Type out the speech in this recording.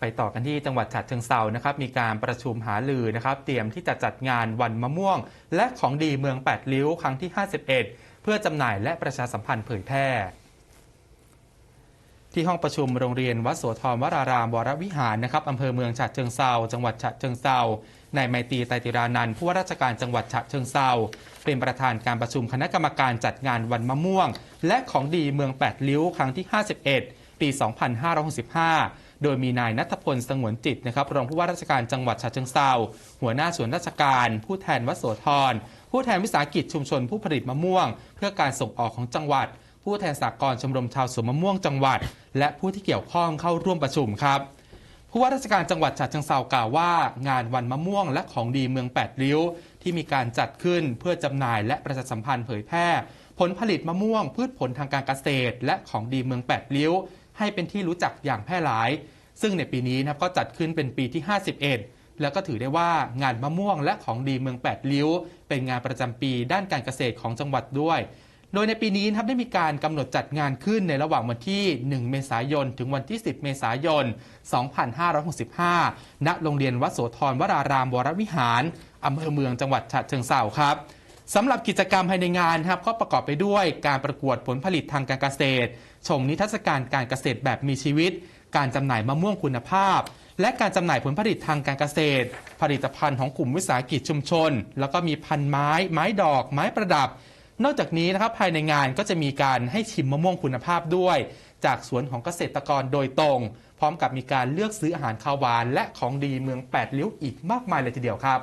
ไปต่อกันที่จังหวัดฉะเชิงเซานะครับมีการประชุมหาลือนะครับ เตรียมที่จะจัดงานวันมะม่วง และของดีเมือง8ริ้วครั้งที่ 51 เพื่อจำหน่ายและประชาสัมพันธ์เผยแพร่ ที่ห้องประชุมโรงเรียนวัดโสธรวรารามวรวิหารนะครับอำเภอเมืองฉะเชิงเซาจังหวัดฉะเชิงเซานายไมตรีไตรติรานันท์ผู้ว่าราชการจังหวัดฉะเชิงเซาเป็นประธานการประชุมคณะกรรมการจัดงานวันมะม่วง และของดีเมือง8ริ้วครั้งที่ 51 ปี 2565 โดยมีนายนัทพลสงวนจิตนะครับรองผู้ว่าราชการจังหวัดฉะเชิงเซาหัวหน้าส่วนราชการ ผู้แทนวัดโสธรผู้แทนวิสาหกิจชุมชนผู้ผลิตมะม่วง เพื่อการส่งออกของจังหวัด ผู้แทนสากลชมรมชาวสวนมะม่วงจังหวัด และผู้ที่เกี่ยวข้องเข้าร่วมประชุมครับผู้ว่าราชการจังหวัดฉะเชิงเซากล่าวว่า งานวันมะม่วงและของดีเมือง8ริ้ว ที่มีการจัดขึ้นเพื่อจำหน่ายและประชาสัมพันธ์เผยแพร่ ผลผลิตมะม่วงพืชผลทางการเกษตร และของดีเมือง8ริ้ว ให้เป็นที่รู้จักอย่างแพร่หลาย ซึ่งในปีนี้นะครับก็จัดขึ้นเป็นปีที่ 51 แล้วก็ถือได้ว่างานมะม่วงและของดีเมือง8ริ้ว เป็นงานประจำปีด้านการเกษตรของจังหวัดด้วย โดยในปีนี้นะครับได้มีการกำหนดจัดงานขึ้นในระหว่างวันที่ 1 เมษายน ถึงวันที่ 10 เมษายน 2565 ณ โรงเรียนวัดโสธรวรารามวรวิหารอำเภอเมืองจังหวัดฉะเชิงเทราครับ สำหรับกิจกรรมภายในงานครับก็ประกอบไปด้วยการประกวดผลผลิตทางการเกษตร ชมนิทรรศการการเกษตรแบบมีชีวิต การจำหน่ายมะม่วงคุณภาพ และการจำหน่ายผลผลิตทางการเกษตร ผลิตภัณฑ์ของกลุ่มวิสาหกิจชุมชน แล้วก็มีพันไม้ ไม้ดอก ไม้ประดับ นอกจากนี้นะครับภายในงานก็จะมีการให้ชิมมะม่วงคุณภาพด้วย จากสวนของเกษตรกรโดยตรง พร้อมกับมีการเลือกซื้ออาหารคาวหวาน และของดีเมือง8ริ้วอีกมากมายเลยทีเดียวครับ